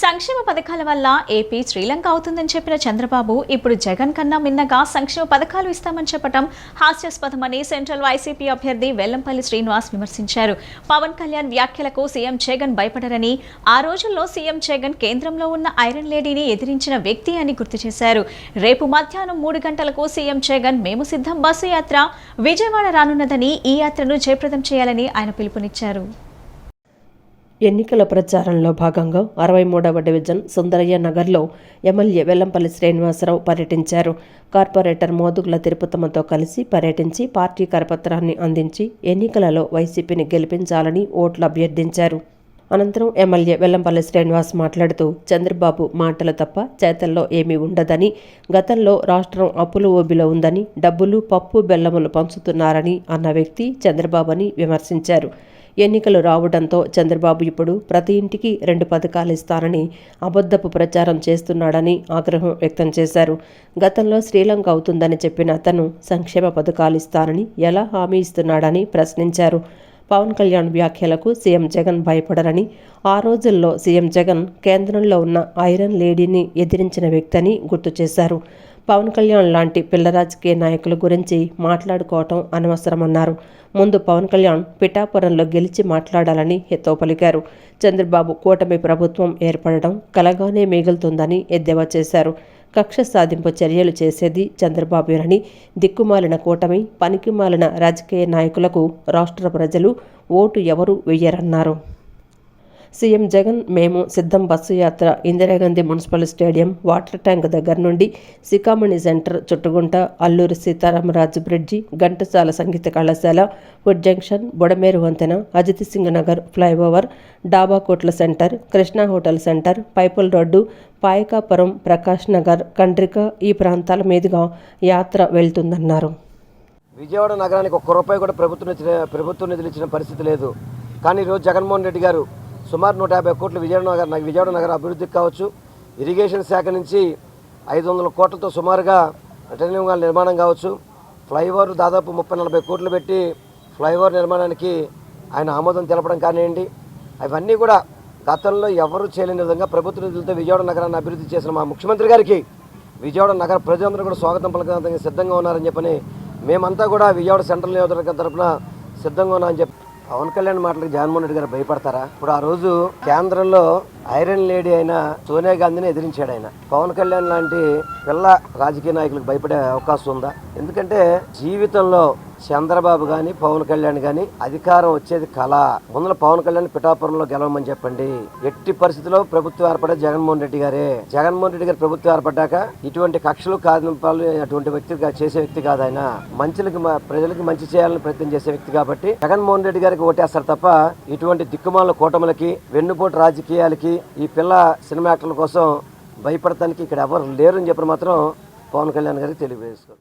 సంక్షేమ పథకాల వల్ల ఏపీ శ్రీలంక అవుతుందని చెప్పిన చంద్రబాబు ఇప్పుడు జగన్ కన్నా మిన్నగా సంక్షేమ పథకాలు ఇస్తామని చెప్పడం హాస్యాస్పదమని సెంట్రల్ వైసీపీ అభ్యర్థి వెల్లంపల్లి శ్రీనివాస్ విమర్శించారు. పవన్ కళ్యాణ్ వ్యాఖ్యలకు సీఎం జగన్ భయపడరని ఆ రోజుల్లో సీఎం జగన్ కేంద్రంలో ఉన్న ఐరన్ లేడీని ఎదిరించిన వ్యక్తి అని గుర్తు చేశారు. రేపు మధ్యాహ్నం మూడు గంటలకు సీఎం జగన్ మేము సిద్ధం బస్సు యాత్ర విజయవాడ రానున్నదని ఈ యాత్రను జయప్రదం చేయాలని ఆయన పిలుపునిచ్చారు. ఎన్నికల ప్రచారంలో భాగంగా అరవై మూడవ డివిజన్ సుందరయ్య నగర్లో ఎమ్మెల్యే వెల్లంపల్లి శ్రీనివాసరావు పర్యటించారు. కార్పొరేటర్ మోదుగుల తిరుపతమ్మతో కలిసి పర్యటించి పార్టీ కరపత్రాన్ని అందించి ఎన్నికలలో వైసీపీని గెలిపించాలని ఓట్లు అభ్యర్థించారు. అనంతరం ఎమ్మెల్యే వెల్లంపల్లి శ్రీనివాస్ మాట్లాడుతూ చంద్రబాబు మాటలు తప్ప చేతల్లో ఏమీ ఉండదని గతంలో రాష్ట్రం అప్పుల ఓబిలో ఉందని డబ్బులు పప్పు బెల్లములు పంచుతున్నారని అన్న వ్యక్తి చంద్రబాబు అని విమర్శించారు. ఎన్నికలు రావడంతో చంద్రబాబు ఇప్పుడు ప్రతి ఇంటికి రెండు పథకాలు ఇస్తానని అబద్ధపు ప్రచారం చేస్తున్నాడని ఆగ్రహం వ్యక్తం చేశారు. గతంలో శ్రీలంక అవుతుందని చెప్పిన అతను సంక్షేమ పథకాలు ఇస్తానని ఎలా హామీ ఇస్తున్నాడని ప్రశ్నించారు. పవన్ కళ్యాణ్ వ్యాఖ్యలకు సీఎం జగన్ భయపడరని ఆ రోజుల్లో సీఎం జగన్ కేంద్రంలో ఉన్న ఐరన్ లేడీని ఎదిరించిన వ్యక్తని గుర్తు చేశారు. పవన్ కళ్యాణ్ లాంటి పిల్ల రాజకీయ నాయకుల గురించి మాట్లాడుకోవటం అనవసరమన్నారు. ముందు పవన్ కళ్యాణ్ పిఠాపురంలో గెలిచి మాట్లాడాలని హితో పలికారు. చంద్రబాబు కూటమి ప్రభుత్వం ఏర్పడడం కలగానే మిగులుతుందని ఎద్దేవా చేశారు. కక్ష సాధింపు చర్యలు చేసేది చంద్రబాబునని దిక్కుమాలిన కూటమి పనికిమాలిన రాజకీయ నాయకులకు రాష్ట్ర ప్రజలు ఓటు ఎవరు వెయ్యరన్నారు. సీఎం జగన్ మేము సిద్ధం బస్సు యాత్ర Indira Gandhi municipal stadium water tank దగ్గర నుండి సికామణి సెంటర్ చుట్టుగుంట అల్లూరి సీతారామరాజు బ్రిడ్జి ఘంటసాల సంగీత కళాశాల ఫుడ్ జంక్షన్ బుడమేరు వంతెన Ajit Singh Nagar flyover Daba Kotla center Krishna hotel center Pipula road Payakapuram Prakash Nagar Kandrika ఈ ప్రాంతాల మీదుగా యాత్ర వెళ్తుందన్నారు. విజయవాడ నగరానికి ఒక్క రూపాయి కూడా ప్రభుత్వం ప్రభుత్వం నిధులు ఇచ్చిన పరిస్థితి లేదు. కానీ ఈరోజు జగన్మోహన్ రెడ్డి గారు సుమారు నూట యాభై కోట్లు విజయవాడ నగర విజయవాడ నగర అభివృద్ధికి కావచ్చు. ఇరిగేషన్ శాఖ నుంచి ఐదు వందల కోట్లతో సుమారుగా రిటర్నింగ్ నిర్మాణం కావచ్చు. ఫ్లైఓవర్ దాదాపు ముప్పై నలభై కోట్లు పెట్టి ఫ్లైఓవర్ నిర్మాణానికి ఆయన ఆమోదం తెలపడం కానివ్వండి. అవన్నీ కూడా గతంలో ఎవరు చేయలేని విధంగా ప్రభుత్వ నిధులతో విజయవాడ నగరాన్ని అభివృద్ధి చేసిన మా ముఖ్యమంత్రి గారికి విజయవాడ నగర ప్రజలందరూ కూడా స్వాగతం పలకడానికి సిద్ధంగా ఉన్నారని చెప్పని మేమంతా కూడా విజయవాడ సెంట్రల్ నియోజకవర్గం తరఫున సిద్ధంగా ఉన్నామని చెప్పి పవన్ కళ్యాణ్ మాటలకు జగన్మోహన్ రెడ్డి గారు భయపడతారా? ఇప్పుడు ఆ రోజు కేంద్రంలో ఐరన్ లేడీ అయిన సోనియా గాంధీని ఎదిరించాడు ఆయన. పవన్ కళ్యాణ్ లాంటి పిల్ల రాజకీయ నాయకులకు భయపడే అవకాశం ఉందా? ఎందుకంటే జీవితంలో చంద్రబాబు కానీ పవన్ కళ్యాణ్ కానీ అధికారం వచ్చేది కళ. ముందుల పవన్ కళ్యాణ్ పిఠాపురంలో గెలవమని చెప్పండి. ఎట్టి పరిస్థితిలో ప్రభుత్వం ఏర్పడే జగన్మోహన్ రెడ్డి గారే. జగన్మోహన్ రెడ్డి గారు ప్రభుత్వం ఏర్పడ్డాక ఇటువంటి కక్షలు కాదింపాలు అటువంటి వ్యక్తి చేసే వ్యక్తి కాదు ఆయన. మంచులకి ప్రజలకు మంచి చేయాలని ప్రయత్నం చేసే వ్యక్తి కాబట్టి జగన్మోహన్ రెడ్డి గారికి ఓటేస్తారు తప్ప ఇటువంటి దిక్కుమాల కూటములకి వెన్నుపోటు రాజకీయాలకి ఈ పిల్ల సినిమా యాక్టర్ల కోసం భయపడటానికి ఇక్కడ ఎవరు లేరు అని చెప్పిన మాత్రం పవన్ కళ్యాణ్ గారికి తెలియజేసుకోండి